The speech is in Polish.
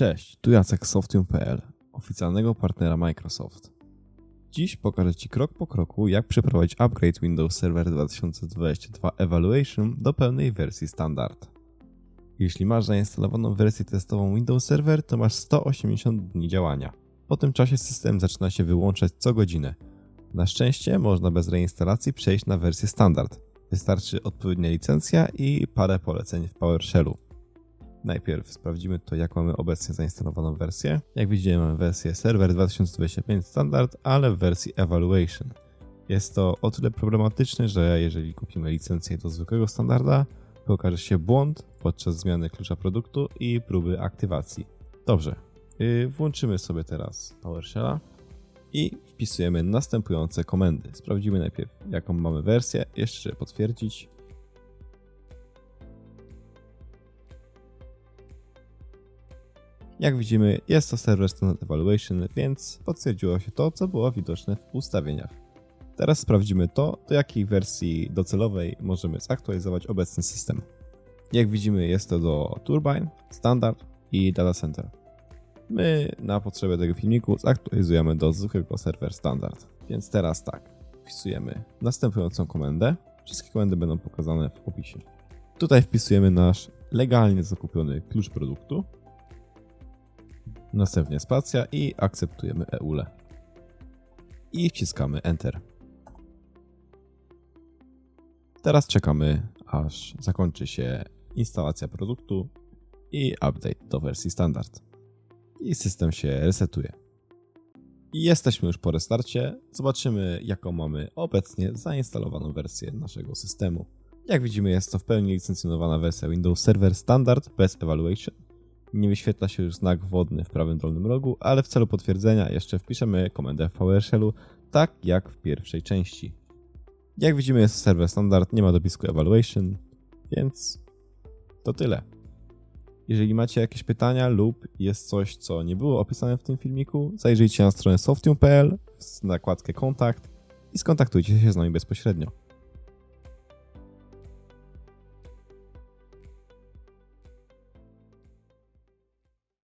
Cześć, tu Jacek Softium.pl, oficjalnego partnera Microsoft. Dziś pokażę Ci krok po kroku, jak przeprowadzić upgrade Windows Server 2022 Evaluation do pełnej wersji standard. Jeśli masz zainstalowaną wersję testową Windows Server, to masz 180 dni działania. Po tym czasie system zaczyna się wyłączać co godzinę. Na szczęście można bez reinstalacji przejść na wersję standard. Wystarczy odpowiednia licencja i parę poleceń w PowerShellu. Najpierw sprawdzimy to, jak mamy obecnie zainstalowaną wersję. Jak widzimy, mamy wersję Server 2025 Standard, ale w wersji Evaluation. Jest to o tyle problematyczne, że jeżeli kupimy licencję do zwykłego standarda, to okaże się błąd podczas zmiany klucza produktu i próby aktywacji. Dobrze, yy, włączymy sobie teraz PowerShella i wpisujemy następujące komendy. Sprawdzimy najpierw, jaką mamy wersję, jeszcze potwierdzić. Jak widzimy, jest to serwer Standard Evaluation, więc potwierdziło się to, co było widoczne w ustawieniach. Teraz sprawdzimy to, do jakiej wersji docelowej możemy zaktualizować obecny system. Jak widzimy, jest to do Turbine, Standard i Data Center. My na potrzeby tego filmiku zaktualizujemy do zwykłego serwer Standard. Więc teraz tak, wpisujemy następującą komendę. Wszystkie komendy będą pokazane w opisie. Tutaj wpisujemy nasz legalnie zakupiony klucz produktu, Następnie spacja i akceptujemy EULE. I wciskamy Enter. Teraz czekamy, aż zakończy się instalacja produktu i update do wersji standard. I system się resetuje. I jesteśmy już po restarcie. Zobaczymy, jaką mamy obecnie zainstalowaną wersję naszego systemu. Jak widzimy, jest to w pełni licencjonowana wersja Windows Server Standard bez Evaluation nie wyświetla się już znak wodny w prawym dolnym rogu, ale w celu potwierdzenia jeszcze wpiszemy komendę w PowerShellu, tak jak w pierwszej części. Jak widzimy jest serwer standard, nie ma dopisku evaluation, więc to tyle. Jeżeli macie jakieś pytania lub jest coś, co nie było opisane w tym filmiku, zajrzyjcie na stronę softium.pl, w nakładkę kontakt i skontaktujcie się z nami bezpośrednio.